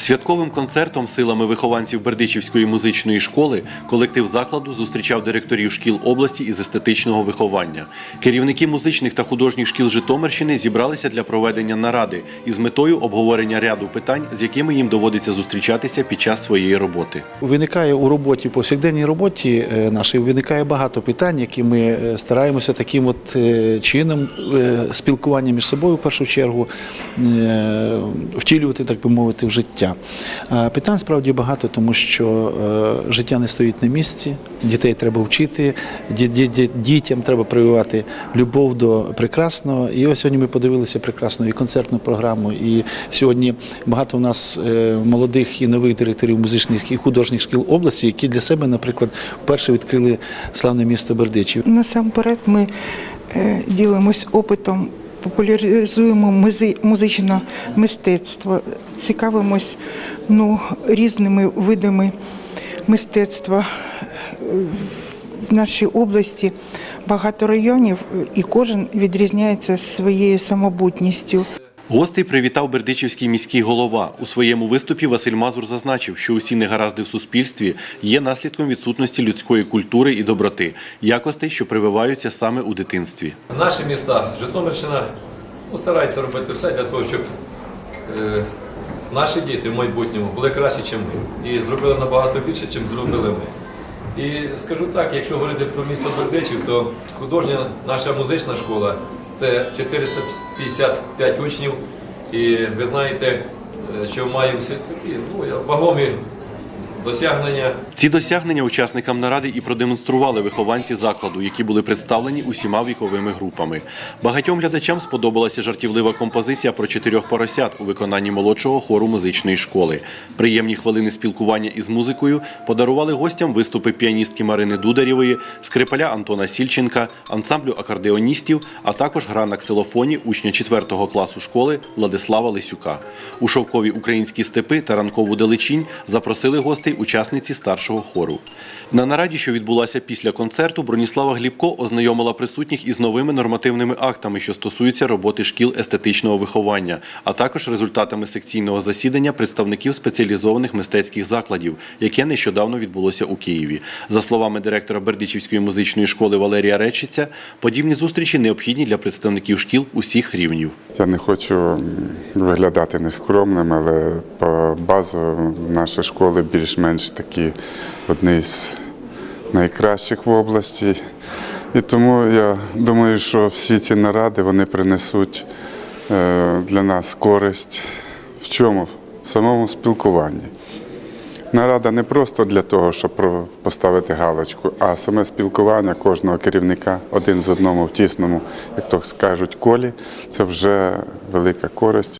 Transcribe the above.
Святковим концертом силами вихованців Бердичівської музичної школи колектив закладу зустрічав директорів шкіл області із естетичного виховання. Керівники музичних та художніх шкіл Житомирщини зібралися для проведення наради із метою обговорення ряду питань, з якими їм доводиться зустрічатися під час своєї роботи. Виникає у роботі, повсякденній роботі е, нашій, виникає багато питань, які ми е, стараємося таким от е, чином спілкування між собою в першу чергу втілювати, так би мовити, в життя. Питань справді багато, тому що е, життя не стоїть на місці, дітей треба вчити, ді- ді- ді- дітям треба прививати любов до прекрасного. І ось сьогодні ми подивилися прекрасну і концертну програму. І сьогодні багато у нас е, молодих і нових директорів музичних і художніх шкіл області, які для себе, наприклад, вперше відкрили славне місто Бердичів. Насамперед ми е, ділимось опитом, популяризуємо музичне мистецтво, цікавимось ну, різними видами мистецтва. В нашій області багато районів, і кожен відрізняється своєю самобутністю. Гостей привітав Бердичівський міський голова. У своєму виступі Василь Мазур зазначив, що усі негаразди в суспільстві є наслідком відсутності людської культури і доброти, якостей, що прививаються саме у дитинстві. Наші міста, Житомирщина, ну, стараються робити все для того, щоб е, наші діти в майбутньому були кращі, ніж ми. І зробили набагато більше, ніж зробили ми. І скажу так, якщо говорити про місто Бердичів, то художня наша музична школа це 455 учнів. І ви знаєте, е, що маємо ну, вагомі досягнення. Ці досягнення учасникам наради і продемонстрували вихованці закладу, які були представлені усіма віковими групами. Багатьом глядачам сподобалася жартівлива композиція про чотирьох поросят у виконанні молодшого хору музичної школи. Приємні хвилини спілкування із музикою подарували гостям виступи піаністки Марини Дударєвої, скрипаля Антона Сільченка, ансамблю акордеоністів, а також гра на ксилофоні учня 4 класу школи Владислава Лисюка. У шовкові українські степи та ранкову далечінь запросили гостей учасниці старшого хору. На нараді, що відбулася після концерту, Броніслава Глібко ознайомила присутніх із новими нормативними актами, що стосуються роботи шкіл естетичного виховання, а також результатами секційного засідання представників спеціалізованих мистецьких закладів, яке нещодавно відбулося у Києві. За словами директора Бердичівської музичної школи Валерія Речиця, подібні зустрічі необхідні для представників шкіл усіх рівнів. Я не хочу виглядати нескромним, але по базу наші школи більш-менш такі одні з найкращих в області. І тому я думаю, що всі ці наради вони принесуть е, для нас користь в чому? В самому спілкуванні. Нарада не просто для того, щоб поставити галочку, а саме спілкування кожного керівника один з одному в тісному, як то скажуть, колі це вже велика користь.